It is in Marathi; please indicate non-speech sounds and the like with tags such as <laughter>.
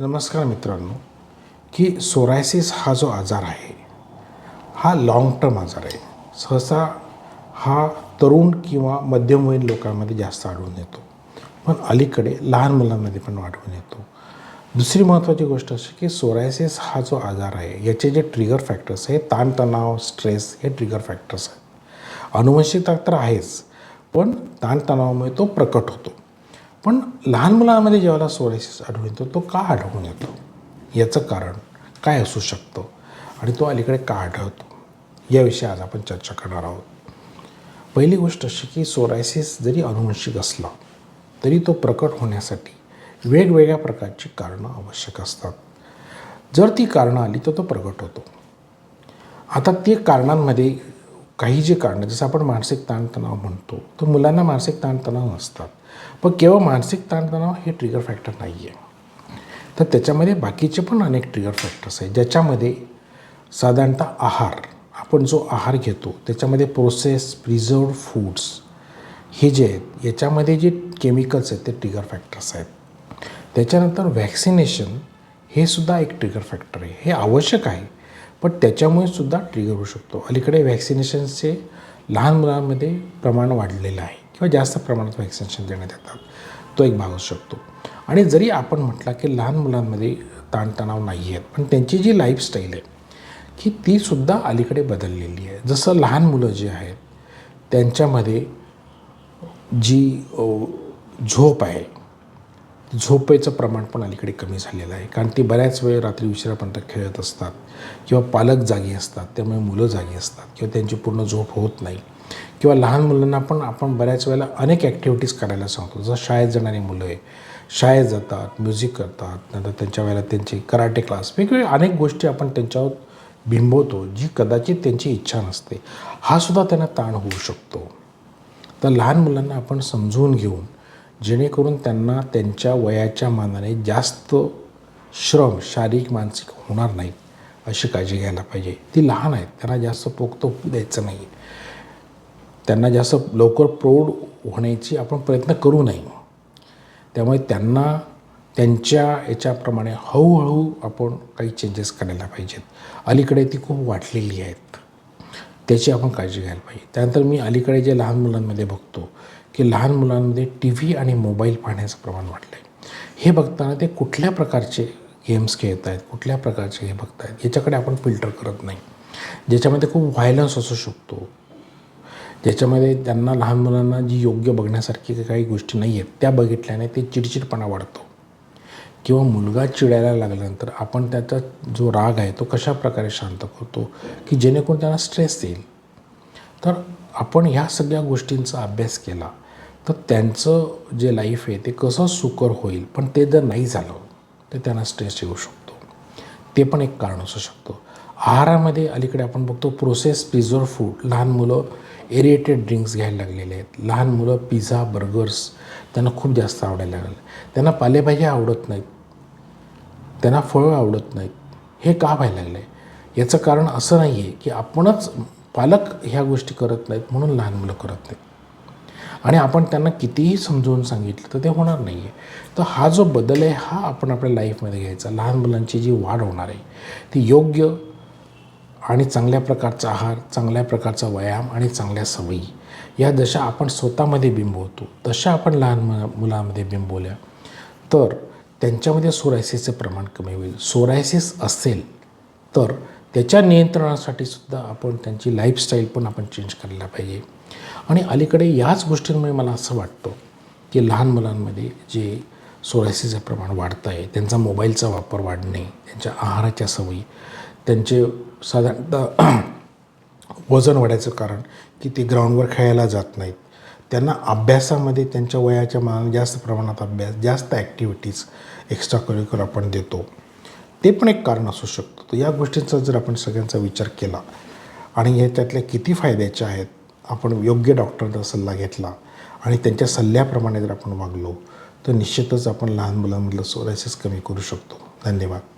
नमस्कार मित्रांनो की सोरायसिस हा जो आजार आहे हा लाँग टर्म आजार आहे. सहसा हा तरुण किंवा मध्यमवयीन लोकांमध्ये जास्त आढळून येतो. पण अलीकडे लहान मुलांमध्ये पण आढळून येतो. दुसरी महत्त्वाची गोष्ट अशी की सोरायसिस हा जो आजार आहे याचे जे ट्रिगर फॅक्टर्स आहे ताणतणाव स्ट्रेस हे ट्रिगर फॅक्टर्स आहेत. अनुवंशिकता तर आहेच पण ताणतणावामुळे तो प्रकट होतो. पण लहान मुलांमध्ये जेव्हा सोरायसिस आढळून येतो तो का आढळून येतो? याचं कारण काय असू शकतं? आणि तो अलीकडे का आढळतो? याविषयी आज आपण चर्चा करणार आहोत. पहिली गोष्ट अशी की सोरायसिस जरी अनुवंशिक असला तरी तो प्रकट होण्यासाठी वेगवेगळ्या प्रकारची कारणं आवश्यक असतात. जर ती कारणं आली तर तो प्रकट होतो. आता ते कारणांमध्ये काही जे कारणं जसं आपण मानसिक ताणतणाव म्हणतो तर मुलांना मानसिक ताणतणाव नसतात. पण केवळ मानसिक ताणतणाव हे ट्रिगर फॅक्टर नाही आहे तर त्याच्यामध्ये बाकीचे पण अनेक ट्रिगर फॅक्टर्स आहेत. ज्याच्यामध्ये साधारणतः आहार आपण जो आहार घेतो त्याच्यामध्ये प्रोसेस प्रिझर्व फूड्स हे जे आहेत याच्यामध्ये जे केमिकल्स आहेत ते ट्रिगर फॅक्टर्स आहेत. त्याच्यानंतर व्हॅक्सिनेशन हे सुद्धा एक ट्रिगर फॅक्टर आहे. हे आवश्यक आहे पण त्याच्यामुळे सुद्धा ट्रिगर होऊ शकतो. अलीकडे व्हॅक्सिनेशनचे लहान मुलांमध्ये प्रमाण वाढलेलं आहे. किंवा जास्त प्रमाणात व्हॅक्सिनेशन देण्यात येतात. तो एक भाग असू शकतो. आणि जरी आपण म्हटला की लहान मुलांमध्ये ताणतणाव नाही आहेत पण त्यांची जी लाईफस्टाईल आहे की तीसुद्धा अलीकडे बदललेली आहे. जसं लहान मुलं जी आहेत त्यांच्यामध्ये जी झोप आहे झोपेचं प्रमाण पण अलीकडे कमी झालेलं आहे. कारण ती बऱ्याच वेळ रात्री उशिरापर्यंत खेळत असतात किंवा पालक जागी असतात त्यामुळे मुलं जागी असतात किंवा त्यांची पूर्ण झोप होत नाही. किंवा लहान मुलांना पण आपण बऱ्याच वेळेला अनेक ॲक्टिव्हिटीज करायला सांगतो. जसं शाळेत जाणारी मुलं आहे शाळेत जातात म्युझिक करतात नंतर त्यांच्या वेळेला त्यांचे कराटे क्लास वेगवेगळ्या अनेक गोष्टी आपण त्यांच्यावर बिंबवतो जी कदाचित त्यांची इच्छा नसते. हा सुद्धा त्यांना ताण होऊ शकतो. तर लहान मुलांना आपण समजून घेऊन जेणेकरून त्यांना त्यांच्या वयाच्या मानाने जास्त श्रम शारीरिक मानसिक होणार नाही अशी काळजी घ्यायला पाहिजे. ती लहान आहेत त्यांना जास्त पोक्त होऊ द्यायचं नाही. त्यांना जास्त लवकर प्रौढ होण्याची आपण प्रयत्न करू नये. त्यामुळे त्यांना त्यांच्या याच्याप्रमाणे हळूहळू आपण काही चेंजेस करायला पाहिजेत. अलीकडे ती खूप वाढलेली आहेत. त्याची आपण काळजी घ्यायला पाहिजे. त्यानंतर मी अलीकडे जे लहान मुलांमध्ये बघतो की लहान मुलांमध्ये टी व्ही आणि मोबाईल पाहण्याचं प्रमाण वाढलं आहे हे बघताना ते कुठल्या प्रकारचे गेम्स खेळत आहेत कुठल्या प्रकारचे हे बघत आहेत याच्याकडे आपण फिल्टर करत नाही. ज्याच्यामध्ये खूप व्हायलन्स असू शकतो ज्याच्यामध्ये त्यांना लहान मुलांना जी योग्य बघण्यासारखी काही गोष्टी नाही आहेत त्या बघितल्याने ते चिडचिडपणा वाढतो. किंवा मुलगा चिडायला लागल्यानंतर आपण त्याचा जो राग आहे तो कशा प्रकारे शांत करतो की जेणेकरून त्यांना स्ट्रेस येईल. तर आपण ह्या सगळ्या गोष्टींचा अभ्यास केला तर त्यांचं जे लाईफ आहे ते कसं सुकर होईल पण ते जर नाही झालं तर त्यांना स्ट्रेस येऊ शकतो. ते पण एक कारण असू शकतं. आहारामध्ये अलीकडे आपण बघतो प्रोसेस प्रिझर्व फूड लहान मुलं एरिएटेड ड्रिंक्स घ्यायला लागलेले आहेत. लहान मुलं पिझ्झा बर्गर्स त्यांना खूप जास्त आवडायला लागले त्यांना पालेभाज्या आवडत नाहीत. त्यांना फळं आवडत नाहीत. हे का व्हायला लागलं आहे याचं कारण असं नाही आहे की आपणच पालक ह्या गोष्टी करत नाहीत म्हणून लहान मुलं करत नाहीत. आणि आपण त्यांना कितीही समजवून सांगितलं तर ते होणार नाही आहे तर हा जो बदल आहे हा आपण आपल्या लाईफमध्ये घ्यायचा. लहान मुलांची जी वाढ होणार आहे ती योग्य आणि चांगल्या प्रकारचा आहार चांगल्या प्रकारचा व्यायाम आणि चांगल्या सवयी. या जशा आपण स्वतःमध्ये बिंबवतो. तशा आपण लहान मुला मुलांमध्ये बिंबवल्या तर त्यांच्यामध्ये सोरायसिसचे प्रमाण कमी होईल. सोरायसिस असेल तर त्याच्या नियंत्रणासाठी सुद्धा आपण त्यांची लाईफस्टाईल पण आपण चेंज करायला पाहिजे. आणि अलीकडे याच गोष्टींमुळे मला असं वाटतं की लहान मुलांमध्ये जे सोरायसिसचं प्रमाण वाढतं आहे त्यांचा मोबाईलचा वापर वाढणे त्यांच्या आहाराच्या सवयी त्यांचे साधारणतः <clears throat> वजन वाढायचं कारण की ते ग्राउंडवर खेळायला जात नाहीत. त्यांना अभ्यासामध्ये त्यांच्या वयाच्या मानाने जास्त प्रमाणात अभ्यास जास्त ॲक्टिव्हिटीज एक्स्ट्रा करिक्युलर आपण देतो. ते पण एक कारण असू शकतं. तर या गोष्टींचा जर आपण सगळ्यांचा विचार केला आणि हे त्यातल्या किती फायद्याचे आहेत आपण योग्य डॉक्टरचा सल्ला घेतला आणि त्यांच्या सल्ल्याप्रमाणे जर आपण वागलो तर निश्चितच आपण लहान मुलांमधलं सोरायसिस कमी करू शकतो. धन्यवाद.